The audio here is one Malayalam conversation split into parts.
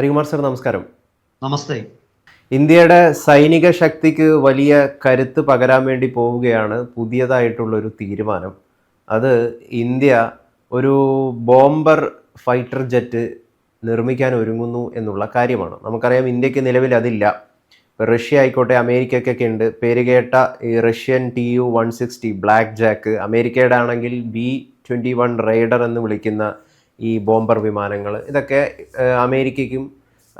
ഹരികുമാർ സർ നമസ്കാരം. നമസ്തേ. ഇന്ത്യയുടെ സൈനിക ശക്തിക്ക് വലിയ കരുത്ത് പകരാൻ വേണ്ടി പോവുകയാണ് പുതിയതായിട്ടുള്ള ഒരു തീരുമാനം. അത് ഇന്ത്യ ഒരു ബോംബർ ഫൈറ്റർ ജെറ്റ് നിർമ്മിക്കാൻ ഒരുങ്ങുന്നു എന്നുള്ള കാര്യമാണ്. നമുക്കറിയാം ഇന്ത്യയ്ക്ക് നിലവിൽ അതില്ല. റഷ്യ ആയിക്കോട്ടെ അമേരിക്കയ്ക്കൊക്കെ ഉണ്ട്. പേരുകേട്ട ഈ Russian T U one sixty black jack. അമേരിക്കയുടെ ആണെങ്കിൽ ബി ട്വന്റി വൺ റൈഡർ എന്ന് വിളിക്കുന്ന ഈ ബോംബർ വിമാനങ്ങൾ ഇതൊക്കെ അമേരിക്കയ്ക്കും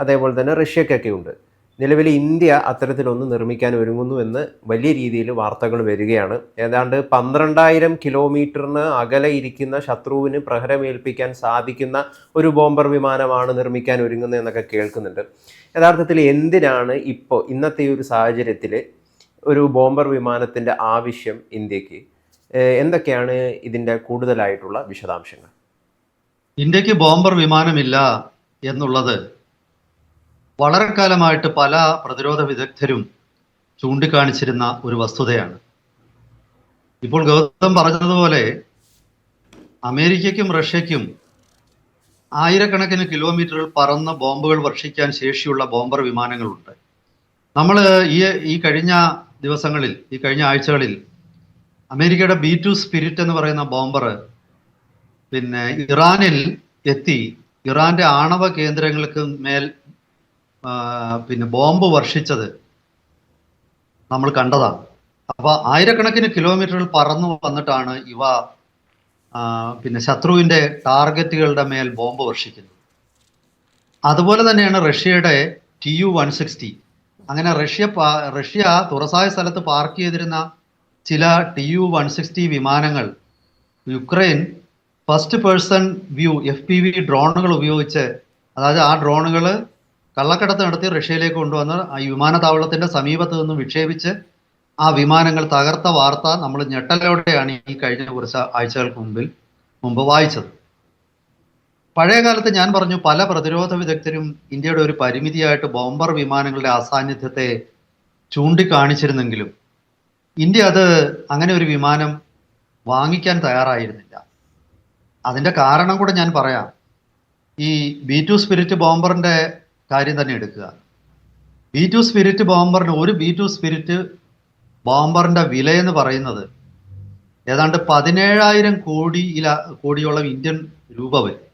അതേപോലെ തന്നെ റഷ്യക്കൊക്കെ ഉണ്ട്. നിലവിൽ ഇന്ത്യ അത്തരത്തിലൊന്ന് നിർമ്മിക്കാൻ ഒരുങ്ങുന്നു എന്ന് വലിയ രീതിയിൽ വാർത്തകൾ വരികയാണ്. ഏതാണ്ട് പന്ത്രണ്ടായിരം കിലോമീറ്ററിന് അകലെ ഇരിക്കുന്ന ശത്രുവിന് പ്രഹരമേൽപ്പിക്കാൻ സാധിക്കുന്ന ഒരു ബോംബർ വിമാനമാണ് നിർമ്മിക്കാൻ ഒരുങ്ങുന്നത് എന്നൊക്കെ കേൾക്കുന്നുണ്ട്. യഥാർത്ഥത്തിൽ എന്തിനാണ് ഇപ്പോൾ ഇന്നത്തെ ഒരു സാഹചര്യത്തിൽ ഒരു ബോംബർ വിമാനത്തിന്റെ ആവശ്യം ഇന്ത്യയ്ക്ക്? എന്തൊക്കെയാണ് ഇതിന്റെ കൂടുതലായിട്ടുള്ള വിശദാംശങ്ങൾ? ഇന്ത്യയ്ക്ക് ബോംബർ വിമാനമില്ല എന്നുള്ളത് വളരെ കാലമായിട്ട് പല പ്രതിരോധ വിദഗ്ധരും ചൂണ്ടിക്കാണിച്ചിരുന്ന ഒരു വസ്തുതയാണ്. ഇപ്പോൾ ഗൗതം പറഞ്ഞതുപോലെ അമേരിക്കയ്ക്കും റഷ്യയ്ക്കും ആയിരക്കണക്കിന് കിലോമീറ്ററുകൾ പറന്ന ബോംബുകൾ വർഷിക്കാൻ ശേഷിയുള്ള ബോംബർ വിമാനങ്ങളുണ്ട്. നമ്മൾ ഈ ഈ കഴിഞ്ഞ ദിവസങ്ങളിൽ ഈ കഴിഞ്ഞ ആഴ്ചകളിൽ അമേരിക്കയുടെ ബി ടു സ്പിരിറ്റ് എന്ന് പറയുന്ന ബോംബർ പിന്നെ ഇറാനിൽ എത്തി. ഇറാന്റെ ആണവ കേന്ദ്രങ്ങൾക്ക് മേൽ പിന്നെ ബോംബ് വർഷിച്ചത് നമ്മൾ കണ്ടതാണ്. അപ്പൊ ആയിരക്കണക്കിന് കിലോമീറ്ററുകൾ പറന്നു വന്നിട്ടാണ് ഇവ പിന്നെ ശത്രുവിന്റെ ടാർഗറ്റുകളുടെ മേൽ ബോംബ് വർഷിക്കുന്നത്. അതുപോലെ തന്നെയാണ് റഷ്യയുടെ ടി യു വൺ സിക്സ്റ്റി. അങ്ങനെ റഷ്യ റഷ്യ തുറസായ സ്ഥലത്ത് പാർക്ക് ചെയ്തിരുന്ന ചില ടി യു വൺ സിക്സ്റ്റി വിമാനങ്ങൾ Ukraine first person view F P V ഡ്രോണുകൾ ഉപയോഗിച്ച് അതായത് ആ ഡ്രോണുകൾ കള്ളക്കടത്ത് നടത്തി റഷ്യയിലേക്ക് കൊണ്ടുവന്ന് ആ വിമാനത്താവളത്തിന്റെ സമീപത്ത് നിന്നും വിക്ഷേപിച്ച് ആ വിമാനങ്ങൾ തകർത്ത വാർത്ത നമ്മൾ ഞെട്ടലോടെയാണ് ഈ കഴിഞ്ഞ കുറച്ച് ആഴ്ചകൾക്ക് മുമ്പിൽ മുമ്പ് വായിച്ചത്. പഴയ കാലത്ത് ഞാൻ പറഞ്ഞു പല പ്രതിരോധ വിദഗ്ധരും ഇന്ത്യയുടെ ഒരു പരിമിതിയായിട്ട് ബോംബർ വിമാനങ്ങളുടെ അസാന്നിധ്യത്തെ ചൂണ്ടിക്കാണിച്ചിരുന്നെങ്കിലും ഇന്ത്യ അത് അങ്ങനെ ഒരു വിമാനം വാങ്ങിക്കാൻ തയ്യാറായിരുന്നില്ല. അതിന്റെ കാരണം കൂടെ ഞാൻ പറയാം. ഈ ബി ടു സ്പിരിറ്റ് ബോംബറിന്റെ കാര്യം തന്നെ എടുക്കുക. ബി ടു സ്പിരിറ്റ് ബോംബറിന് ഒരു ബി ടു സ്പിരിറ്റ് ബോംബറിന്റെ വില എന്ന് പറയുന്നത് ഏതാണ്ട് പതിനേഴായിരം കോടിയില കോടിയോളം ഇന്ത്യൻ രൂപ വരും.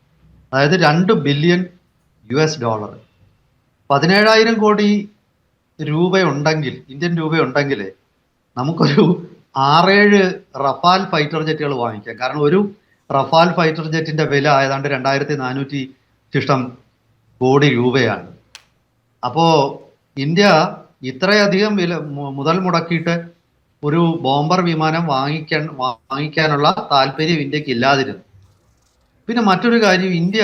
അതായത് രണ്ട് ബില്യൺ യു എസ് ഡോളർ. പതിനേഴായിരം കോടി രൂപയുണ്ടെങ്കിൽ ഇന്ത്യൻ രൂപയുണ്ടെങ്കിൽ നമുക്കൊരു ആറേഴ് റഫാൽ ഫൈറ്റർ ജെറ്റുകൾ വാങ്ങിക്കാം. കാരണം ഒരു റഫാൽ ഫൈറ്റർ ജെറ്റിന്റെ വില ഏതാണ്ട് രണ്ടായിരത്തി നാനൂറ്റി ശിഷ്ടം കോടി രൂപയാണ്. അപ്പോ ഇന്ത്യ ഇത്രയധികം വില മുതൽ മുടക്കിയിട്ട് ഒരു ബോംബർ വിമാനം വാങ്ങിക്കാൻ വാങ്ങിക്കാനുള്ള താല്പര്യം ഇന്ത്യയ്ക്ക് ഇല്ലാതിരുന്നു. പിന്നെ മറ്റൊരു കാര്യം ഇന്ത്യ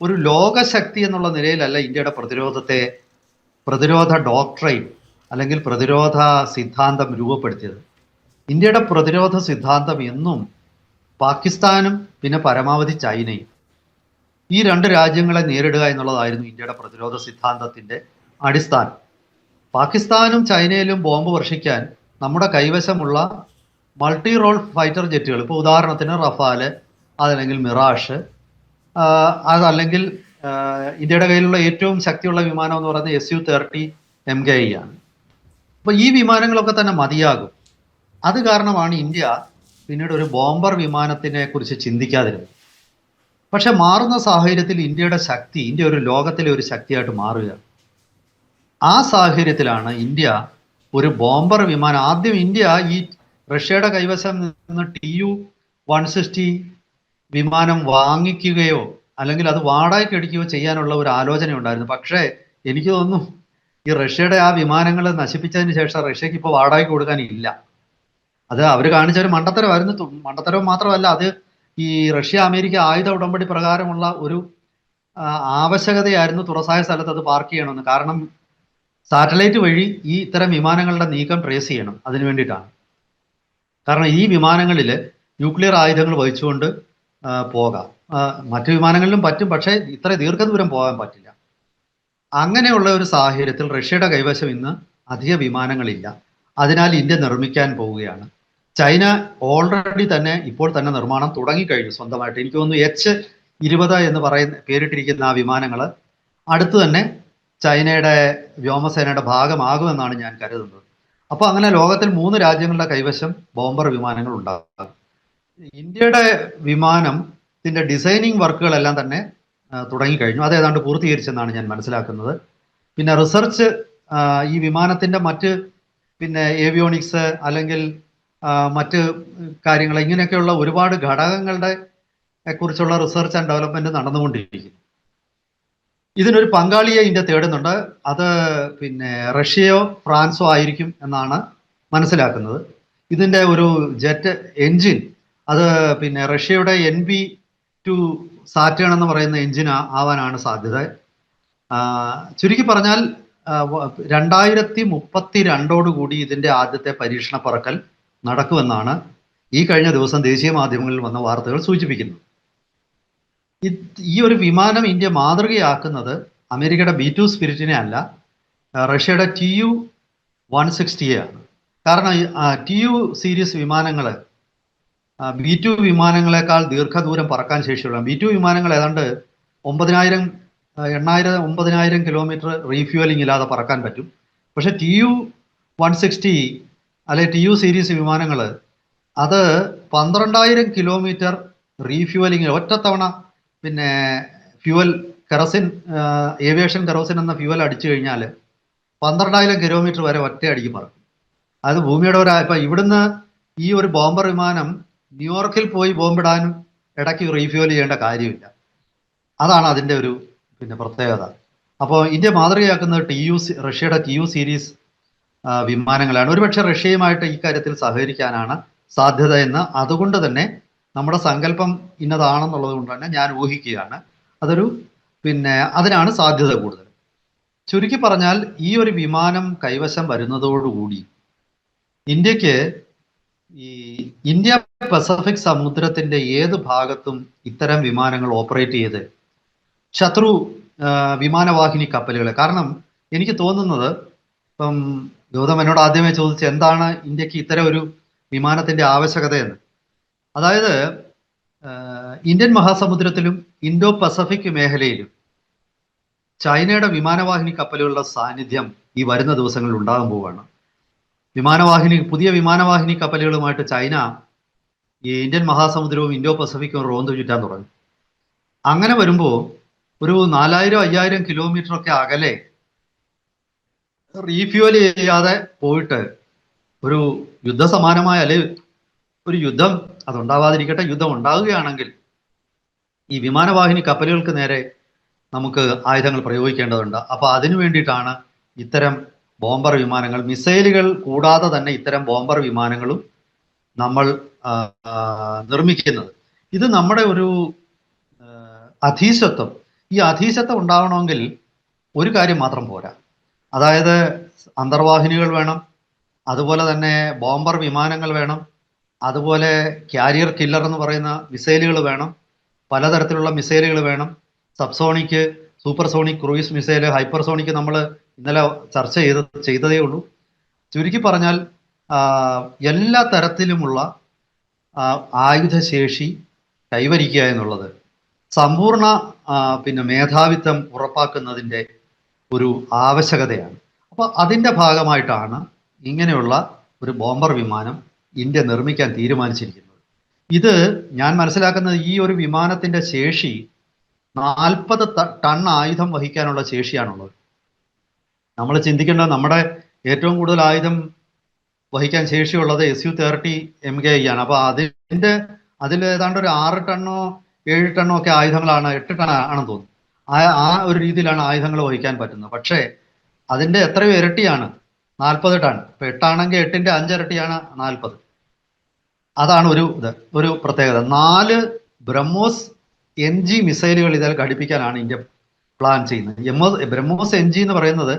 ഒരു ലോകശക്തി എന്നുള്ള നിലയിലല്ല ഇന്ത്യയുടെ പ്രതിരോധത്തെ പ്രതിരോധ ഡോക്ട്രൈൻ അല്ലെങ്കിൽ പ്രതിരോധ സിദ്ധാന്തം രൂപപ്പെടുത്തിയത്. ഇന്ത്യയുടെ പ്രതിരോധ സിദ്ധാന്തം എന്നും പാകിസ്ഥാനും പിന്നെ പരമാവധി ചൈനയും ഈ രണ്ട് രാജ്യങ്ങളെ നേരിടുക എന്നുള്ളതായിരുന്നു ഇന്ത്യയുടെ പ്രതിരോധ സിദ്ധാന്തത്തിന്റെ അടിസ്ഥാനം. പാകിസ്ഥാനും ചൈനയിലും ബോംബ് വർഷിക്കാൻ നമ്മുടെ കൈവശമുള്ള മൾട്ടി റോൾ ഫൈറ്റർ ജെറ്റുകൾ ഇപ്പോൾ ഉദാഹരണത്തിന് റഫാൽ അതല്ലെങ്കിൽ മിറാഷ് അതല്ലെങ്കിൽ ഇന്ത്യയുടെ കയ്യിലുള്ള ഏറ്റവും ശക്തിയുള്ള വിമാനം എന്ന് പറയുന്നത് S U thirty M K I ആണ്. അപ്പൊ ഈ വിമാനങ്ങളൊക്കെ തന്നെ മതിയാകും. അത് കാരണമാണ് ഇന്ത്യ പിന്നീട് ഒരു ബോംബർ വിമാനത്തിനെ കുറിച്ച് ചിന്തിക്കാതിരുന്നു. പക്ഷെ മാറുന്ന സാഹചര്യത്തിൽ ഇന്ത്യയുടെ ശക്തി ഇന്ത്യ ഒരു ലോകത്തിലെ ഒരു ശക്തിയായിട്ട് മാറുകയാണ് ആ സാഹചര്യത്തിലാണ് ഇന്ത്യ ഒരു ബോംബർ വിമാനം. ആദ്യം ഇന്ത്യ ഈ റഷ്യയുടെ കൈവശം നിന്ന് ടി യു വൺ സിക്സ്റ്റി വിമാനം വാങ്ങിക്കുകയോ അല്ലെങ്കിൽ അത് വാടകയ്ക്ക് അടിക്കുകയോ ചെയ്യാനുള്ള ഒരു ആലോചന ഉണ്ടായിരുന്നു പക്ഷേ എനിക്ക് തോന്നുന്നു ഈ റഷ്യയുടെ ആ വിമാനങ്ങളെ നശിപ്പിച്ചതിന് ശേഷം റഷ്യക്ക് ഇപ്പോൾ വാടകയ്ക്ക് കൊടുക്കാൻ ഇല്ല. അത് അവർ കാണിച്ച ഒരു മണ്ടത്തരമായിരുന്നു. മണ്ടത്തരവും മണ്ടത്തരം മാത്രമല്ല അത് ഈ റഷ്യ അമേരിക്ക ആയുധ ഉടമ്പടി പ്രകാരമുള്ള ഒരു ആവശ്യകതയായിരുന്നു തുറസായ സ്ഥലത്ത് അത് പാർക്ക് ചെയ്യണമെന്ന്. കാരണം സാറ്റലൈറ്റ് വഴി ഈ ഇത്തരം വിമാനങ്ങളുടെ നീക്കം ട്രേസ് ചെയ്യണം. അതിനു വേണ്ടിയിട്ടാണ്. കാരണം ഈ വിമാനങ്ങളിൽ ന്യൂക്ലിയർ ആയുധങ്ങൾ വഹിച്ചുകൊണ്ട് പോകാം. മറ്റു വിമാനങ്ങളിലും പറ്റും പക്ഷേ ഇത്ര ദീർഘദൂരം പോകാൻ പറ്റില്ല. അങ്ങനെയുള്ള ഒരു സാഹചര്യത്തിൽ റഷ്യയുടെ കൈവശം ഇന്ന് അധിക വിമാനങ്ങളില്ല. അതിനാൽ ഇന്ത്യ നിർമ്മിക്കാൻ പോവുകയാണ്. ചൈന ഓൾറെഡി തന്നെ ഇപ്പോൾ തന്നെ നിർമ്മാണം തുടങ്ങിക്കഴിഞ്ഞു സ്വന്തമായിട്ട്. എനിക്ക് തോന്നുന്നു എച്ച് ഇരുപത് എന്ന് പറയുന്ന പേരിട്ടിരിക്കുന്ന ആ വിമാനങ്ങൾ അടുത്ത് തന്നെ ചൈനയുടെ വ്യോമസേനയുടെ ഭാഗമാകുമെന്നാണ് ഞാൻ കരുതുന്നത്. അപ്പോൾ അങ്ങനെ ലോകത്തിൽ മൂന്ന് രാജ്യങ്ങളുടെ കൈവശം ബോംബർ വിമാനങ്ങൾ ഉണ്ടാകും. ഇന്ത്യയുടെ വിമാനത്തിന്റെ ഡിസൈനിങ് വർക്കുകളെല്ലാം തന്നെ തുടങ്ങിക്കഴിഞ്ഞു. അത് ഏതാണ്ട് പൂർത്തീകരിച്ചെന്നാണ് ഞാൻ മനസ്സിലാക്കുന്നത്. പിന്നെ റിസർച്ച് ഈ വിമാനത്തിന്റെ മറ്റ് പിന്നെ ഏവിയോണിക്സ് അല്ലെങ്കിൽ മറ്റ് കാര്യങ്ങൾ ഇങ്ങനെയൊക്കെയുള്ള ഒരുപാട് ഘടകങ്ങളുടെ കുറിച്ചുള്ള റിസർച്ച് ആൻഡ് ഡെവലപ്മെന്റ് നടന്നുകൊണ്ടിരിക്കുന്നു. ഇതിനൊരു പങ്കാളിയെ ഇന്ത്യ തേടുന്നുണ്ട്. അത് പിന്നെ റഷ്യയോ ഫ്രാൻസോ ആയിരിക്കും എന്നാണ് മനസ്സിലാക്കുന്നത്. ഇതിന്റെ ഒരു ജെറ്റ് എൻജിൻ അത് പിന്നെ റഷ്യയുടെ എൻ ബി ടു സാറ്റേൺ എന്ന് പറയുന്ന എൻജിൻ ആവാനാണ് സാധ്യത. ചുരുക്കി പറഞ്ഞാൽ രണ്ടായിരത്തി മുപ്പത്തി രണ്ടോടുകൂടി ഇതിന്റെ ആദ്യത്തെ പരീക്ഷണ പറക്കൽ നടക്കുമെന്നാണ് ഈ കഴിഞ്ഞ ദിവസം ദേശീയ മാധ്യമങ്ങളിൽ വന്ന വാർത്തകൾ സൂചിപ്പിക്കുന്നത്. ഈ ഒരു വിമാനം ഇന്ത്യ മാതൃകയാക്കുന്നത് അമേരിക്കയുടെ ബി ടു സ്പിരിറ്റിനെ അല്ല റഷ്യയുടെ ടി യു വൺ സിക്സ്റ്റിയെ ആണ്. കാരണം ടി യു സീരീസ് വിമാനങ്ങൾ ബി ടു വിമാനങ്ങളെക്കാൾ ദീർഘദൂരം പറക്കാൻ ശേഷിയുള്ള ബി ടു വിമാനങ്ങൾ ഏതാണ്ട് ഒമ്പതിനായിരം എണ്ണായിരം ഒമ്പതിനായിരം കിലോമീറ്റർ റീഫ്യൂവലിംഗ് ഇല്ലാതെ പറക്കാൻ പറ്റും. പക്ഷേ ടി യു വൺ സിക്സ്റ്റി അല്ലെ ടി യു സീരീസ് വിമാനങ്ങൾ അത് പന്ത്രണ്ടായിരം കിലോമീറ്റർ റീഫ്യൂവലിംഗ് ഒറ്റത്തവണ പിന്നെ ഫ്യൂവൽ കെറസിൻ ഏവിയേഷൻ കെറോസിൻ എന്ന ഫ്യൂവൽ അടിച്ചു കഴിഞ്ഞാൽ പന്ത്രണ്ടായിരം കിലോമീറ്റർ വരെ ഒറ്റ അടിക്ക് പറക്കും. അത് ഭൂമിയുടെ ഒരു ഇപ്പം ഇവിടുന്ന് ഈ ഒരു ബോംബർ വിമാനം ന്യൂയോർക്കിൽ പോയി ബോംബിടാനും ഇടയ്ക്ക് റീഫ്യൂവൽ ചെയ്യേണ്ട കാര്യമില്ല. അതാണ് അതിന്റെ ഒരു പിന്നെ പ്രത്യേകത. അപ്പോൾ ഇന്ത്യ മാതൃകയാക്കുന്നത് ടി യു റഷ്യയുടെ ടി യു സീരീസ് വിമാനങ്ങളാണ്. ഒരുപക്ഷെ റഷ്യയുമായിട്ട് ഈ കാര്യത്തിൽ സഹകരിക്കാനാണ് സാധ്യത എന്ന് അതുകൊണ്ട് തന്നെ നമ്മുടെ സങ്കല്പം ഇന്നതാണെന്നുള്ളത് കൊണ്ട് തന്നെ ഞാൻ ഊഹിക്കുകയാണ്. അതൊരു പിന്നെ അതിനാണ് സാധ്യത കൂടുതൽ. ചുരുക്കി പറഞ്ഞാൽ ഈ ഒരു വിമാനം കൈവശം വരുന്നതോടുകൂടി ഇന്ത്യയ്ക്ക് ഈ ഇന്ത്യ പസഫിക് സമുദ്രത്തിന്റെ ഏത് ഭാഗത്തും ഇത്തരം വിമാനങ്ങൾ ഓപ്പറേറ്റ് ചെയ്ത് ശത്രു വിമാനവാഹിനി കപ്പലുകൾ. കാരണം എനിക്ക് തോന്നുന്നത് ഇപ്പം ഗൗതം എന്നോട് ആദ്യമേ ചോദിച്ചു എന്താണ് ഇന്ത്യയ്ക്ക് ഇത്തരം ഒരു വിമാനത്തിന്റെ ആവശ്യകത എന്ന് അതായത് ഇന്ത്യൻ മഹാസമുദ്രത്തിലും ഇൻഡോ പസഫിക് മേഖലയിലും ചൈനയുടെ വിമാനവാഹിനി കപ്പലുകളുടെ സാന്നിധ്യം ഈ വരുന്ന ദിവസങ്ങളിൽ ഉണ്ടാകാൻ പോവുകയാണ്. വിമാനവാഹിനി പുതിയ വിമാനവാഹിനി കപ്പലുകളുമായിട്ട് ചൈന ഈ ഇന്ത്യൻ മഹാസമുദ്രവും ഇൻഡോ പസഫിക്കും റോന്ത് ചുറ്റാൻ തുടങ്ങി. അങ്ങനെ വരുമ്പോൾ ഒരു നാലായിരം അയ്യായിരം കിലോമീറ്റർ ഒക്കെ അകലെ റീഫ്യൂവൽ ചെയ്യാതെ പോയിട്ട് ഒരു യുദ്ധസമാനമായ അല്ലെ ഒരു യുദ്ധം അതുണ്ടാവാതിരിക്കട്ടെ യുദ്ധം ഉണ്ടാവുകയാണെങ്കിൽ ഈ വിമാനവാഹിനി കപ്പലുകൾക്ക് നേരെ നമുക്ക് ആയുധങ്ങൾ പ്രയോഗിക്കേണ്ടതുണ്ട്. അപ്പോൾ അതിനു വേണ്ടിയിട്ടാണ് ഇത്തരം ബോംബർ വിമാനങ്ങൾ മിസൈലുകൾ കൂടാതെ തന്നെ ഇത്തരം ബോംബർ വിമാനങ്ങളും നമ്മൾ നിർമ്മിക്കുന്നത്. ഇത് നമ്മുടെ ഒരു അധീശത്വം. ഈ അധീശത്വം ഉണ്ടാവണമെങ്കിൽ ഒരു കാര്യം മാത്രം പോരാ. അതായത് അന്തർവാഹിനികൾ വേണം അതുപോലെ തന്നെ ബോംബർ വിമാനങ്ങൾ വേണം അതുപോലെ ക്യാരിയർ കില്ലർ എന്ന് പറയുന്ന മിസൈലുകൾ വേണം പലതരത്തിലുള്ള മിസൈലുകൾ വേണം. Subsonic supersonic cruise missile hypersonic നമ്മൾ ഇന്നലെ ചർച്ച ചെയ്ത് ചെയ്തതേ ഉള്ളൂ. ചുരുക്കി പറഞ്ഞാൽ എല്ലാ തരത്തിലുമുള്ള ആയുധശേഷി കൈവരിക്കുക എന്നുള്ളത് സമ്പൂർണ പിന്നെ മേധാവിത്വം ഉറപ്പാക്കുന്നതിന്റെ ഒരു ആവശ്യകതയാണ്. അപ്പോൾ അതിന്റെ ഭാഗമായിട്ടാണ് ഇങ്ങനെയുള്ള ഒരു ബോംബർ വിമാനം ഇന്ത്യ നിർമ്മിക്കാൻ തീരുമാനിച്ചിരിക്കുന്നത്. ഇത് ഞാൻ മനസ്സിലാക്കുന്നത് ഈ ഒരു വിമാനത്തിന്റെ ശേഷി നാൽപ്പത് ടൺ ആയുധം വഹിക്കാനുള്ള ശേഷിയാണുള്ളത്. നമ്മൾ ചിന്തിക്കേണ്ടത് നമ്മുടെ ഏറ്റവും കൂടുതൽ ആയുധം വഹിക്കാൻ ശേഷിയുള്ളത് S U thirty M K ആണ്. അപ്പോൾ അതിന്റെ അതിൽ ഏതാണ്ട് ഒരു ആറ് ടണ്ണോ ഏഴ് ടണ്ണോ ഒക്കെ ആയുധങ്ങളാണ് എട്ട് ടൺ ആണെന്ന് തോന്നുന്നു. ആ ആ ഒരു രീതിയിലാണ് ആയുധങ്ങൾ വഹിക്കാൻ പറ്റുന്നത്. പക്ഷേ അതിന്റെ എത്രയോ ഇരട്ടിയാണ് നാൽപ്പത് ടൺ ഇപ്പൊ എട്ടാണെങ്കിൽ എട്ടിന്റെ അഞ്ചിരട്ടിയാണ് നാൽപ്പത്. അതാണ് ഒരു ഇത് ഒരു പ്രത്യേകത. നാല് ബ്രഹ്മോസ് എൻ ജി മിസൈലുകൾ ഇതിൽ ഘടിപ്പിക്കാനാണ് ഇന്ത്യ പ്ലാൻ ചെയ്യുന്നത്. എമ്മോ ബ്രഹ്മോസ് എൻ ജി എന്ന് പറയുന്നത്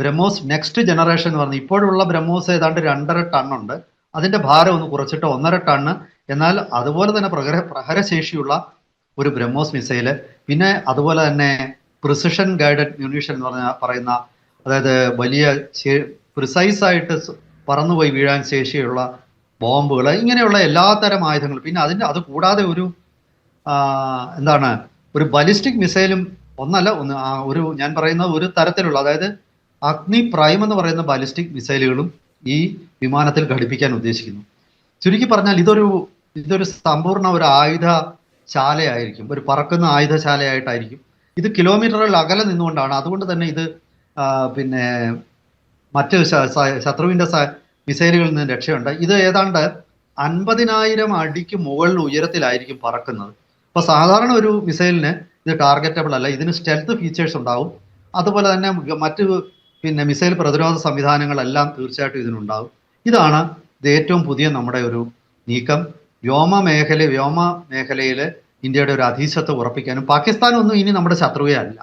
ബ്രഹ്മോസ് നെക്സ്റ്റ് ജനറേഷൻ എന്ന് പറഞ്ഞു ഇപ്പോഴുള്ള ബ്രഹ്മോസ് ഏതാണ്ട് രണ്ടര ഉണ്ട് അതിന്റെ ഭാരം ഒന്ന് കുറച്ചിട്ട് ഒന്നര ടണ്ണ്. എന്നാൽ അതുപോലെ തന്നെ പ്രഹര പ്രഹരശേഷിയുള്ള ഒരു ബ്രഹ്മോസ് മിസൈൽ. പിന്നെ അതുപോലെ തന്നെ പ്രിസിഷൻ ഗൈഡഡ് മ്യൂണീഷൻ എന്ന് പറഞ്ഞ പറയുന്ന അതായത് വലിയ പ്രിസൈസ് ആയിട്ട് പറന്നുപോയി വീഴാൻ ശേഷിയുള്ള ബോംബുകൾ ഇങ്ങനെയുള്ള എല്ലാത്തരം ആയുധങ്ങൾ. പിന്നെ അതിന്റെ അത് കൂടാതെ ഒരു എന്താണ് ഒരു ബലിസ്റ്റിക് മിസൈലും ഒന്നല്ല ഒന്ന് ഒരു ഞാൻ പറയുന്ന ഒരു തരത്തിലുള്ള അതായത് അഗ്നി പ്രൈം എന്ന് പറയുന്ന ബാലിസ്റ്റിക് മിസൈലുകളും ഈ വിമാനത്തിൽ ഘടിപ്പിക്കാൻ ഉദ്ദേശിക്കുന്നു. ചുരുക്കി പറഞ്ഞാൽ ഇതൊരു ഇതൊരു സമ്പൂർണ ഒരു ആയുധ ശാലയായിരിക്കും ഒരു പറക്കുന്ന ആയുധശാലയായിട്ടായിരിക്കും ഇത് കിലോമീറ്ററുകൾ അകലെ നിന്നുകൊണ്ടാണ്. അതുകൊണ്ട് തന്നെ ഇത് പിന്നെ മറ്റ് ശത്രുവിന്റെ മിസൈലുകളിൽ നിന്ന് രക്ഷയുണ്ട്. ഇത് ഏതാണ്ട് അൻപതിനായിരം അടിക്ക് മുകളിൽ ഉയരത്തിലായിരിക്കും പറക്കുന്നത്. അപ്പൊ സാധാരണ ഒരു മിസൈലിന് ഇത് ടാർഗറ്റബിൾ അല്ല. ഇതിന് സ്റ്റെൽത്ത് ഫീച്ചേഴ്സ് ഉണ്ടാവും. അതുപോലെ തന്നെ മറ്റ് പിന്നെ മിസൈൽ പ്രതിരോധ സംവിധാനങ്ങളെല്ലാം തീർച്ചയായിട്ടും ഇതിനുണ്ടാവും. ഇതാണ് ഇത് ഏറ്റവും പുതിയ നമ്മുടെ ഒരു നീക്കം. വ്യോമ മേഖല വ്യോമ മേഖലയിൽ ഇന്ത്യയുടെ ഒരു അധീശത്വം ഉറപ്പിക്കാനും പാകിസ്ഥാൻ ഒന്നും ഇനി നമ്മുടെ ശത്രുവേ അല്ല.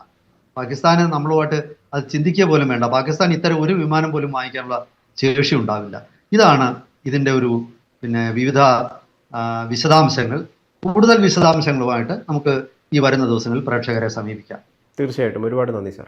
പാകിസ്ഥാന് നമ്മളുമായിട്ട് അത് ചിന്തിക്കുക പോലും വേണ്ട. പാകിസ്ഥാൻ ഇത്തരം ഒരു വിമാനം പോലും വാങ്ങിക്കാനുള്ള ശേഷി ഉണ്ടാവില്ല. ഇതാണ് ഇതിന്റെ ഒരു പിന്നെ വിവിധ വിശദാംശങ്ങൾ. കൂടുതൽ വിശദാംശങ്ങളുമായിട്ട് നമുക്ക് ഈ വരുന്ന ദിവസങ്ങളിൽ പ്രേക്ഷകരെ സമീപിക്കാം. തീർച്ചയായിട്ടും. ഒരുപാട് നന്ദി സാർ.